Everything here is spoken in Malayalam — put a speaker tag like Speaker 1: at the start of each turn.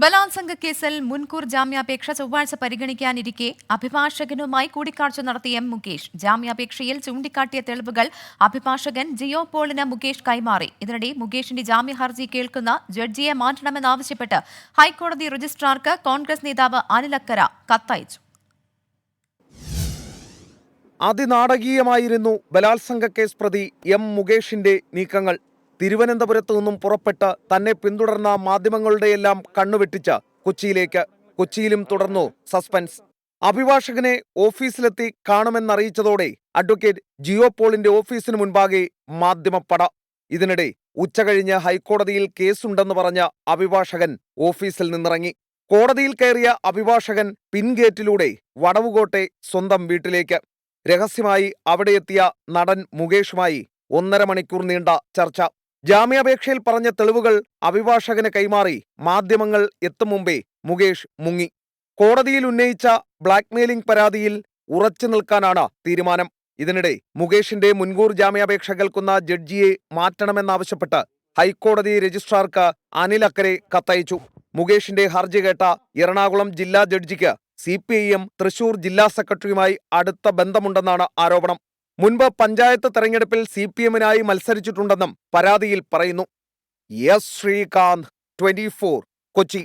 Speaker 1: ബലാത്സംഗ കേസിൽ മുൻകൂർ ജാമ്യാപേക്ഷ ചൊവ്വാഴ്ച പരിഗണിക്കാനിരിക്കെ അഭിഭാഷകനുമായി കൂടിക്കാഴ്ച നടത്തിയ എം മുകേഷ്. ജാമ്യാപേക്ഷയിൽ ചൂണ്ടിക്കാട്ടിയ തെളിവുകൾ അഭിഭാഷകൻ ജിയോ പോളിന് മുകേഷ് കൈമാറി. ഇതിനിടെ മുകേഷിന്റെ ജാമ്യ ഹർജി കേൾക്കുന്ന ജഡ്ജിയെ മാറ്റണമെന്നാവശ്യപ്പെട്ട് ഹൈക്കോടതി രജിസ്ട്രാർക്ക് കോൺഗ്രസ് നേതാവ് അനിലക്കര കത്തയച്ചു.
Speaker 2: അതിനാടകീയമായിരുന്നു ബലാത്സംഗ കേസ് പ്രതി എം മുകേഷിന്റെ നീക്കങ്ങൾ. തിരുവനന്തപുരത്തു നിന്നും പുറപ്പെട്ട് തന്നെ പിന്തുടർന്ന മാധ്യമങ്ങളുടെയെല്ലാം കണ്ണുവെട്ടിച്ച് കൊച്ചിയിലേക്ക് കൊച്ചിയിലും തുടർന്നു. സസ്പെൻസ്. അഭിഭാഷകനെ ഓഫീസിലെത്തി കാണുമെന്നറിയിച്ചതോടെ അഡ്വക്കേറ്റ് ജിയോ പോളിന്റെ ഓഫീസിന് മുൻപാകെ മാധ്യമപ്പട. ഇതിനിടെ ഉച്ചകഴിഞ്ഞ് ഹൈക്കോടതിയിൽ കേസുണ്ടെന്ന് പറഞ്ഞ അഭിഭാഷകൻ ഓഫീസിൽ നിന്നിറങ്ങി. കോടതിയിൽ കയറിയ അഭിഭാഷകൻ പിൻഗേറ്റിലൂടെ വടവുകോട്ടെ സ്വന്തം വീട്ടിലേക്ക്. രഹസ്യമായി അവിടെയെത്തിയ നടൻ മുകേഷുമായി ഒന്നര മണിക്കൂർ നീണ്ട ചർച്ച. ജാമ്യാപേക്ഷയിൽ പറഞ്ഞ തെളിവുകൾ അഭിഭാഷകന് കൈമാറി മാധ്യമങ്ങൾ എത്തും മുമ്പേ മുകേഷ് മുങ്ങി. കോടതിയിൽ ഉന്നയിച്ച ബ്ലാക്ക്മെയിലിംഗ് പരാതിയിൽ ഉറച്ചു നിൽക്കാനാണ് തീരുമാനം. ഇതിനിടെ മുകേഷിന്റെ മുൻകൂർ ജാമ്യാപേക്ഷ കേൾക്കുന്ന ജഡ്ജിയെ മാറ്റണമെന്നാവശ്യപ്പെട്ട് ഹൈക്കോടതി രജിസ്ട്രാർക്ക് അനിൽ അക്കരെ കത്തയച്ചു. മുകേഷിന്റെ ഹർജി കേട്ട എറണാകുളം ജില്ലാ ജഡ്ജിക്ക് C P I M Thrissur ജില്ലാ സെക്രട്ടറിയുമായി അടുത്ത ബന്ധമുണ്ടെന്നാണ് ആരോപണം. മുൻപ് പഞ്ചായത്ത് തെരഞ്ഞെടുപ്പിൽ സി പി എമ്മിനായി മത്സരിച്ചിട്ടുണ്ടെന്നും പരാതിയിൽ പറയുന്നു. S Sreekanth twenty Kochi.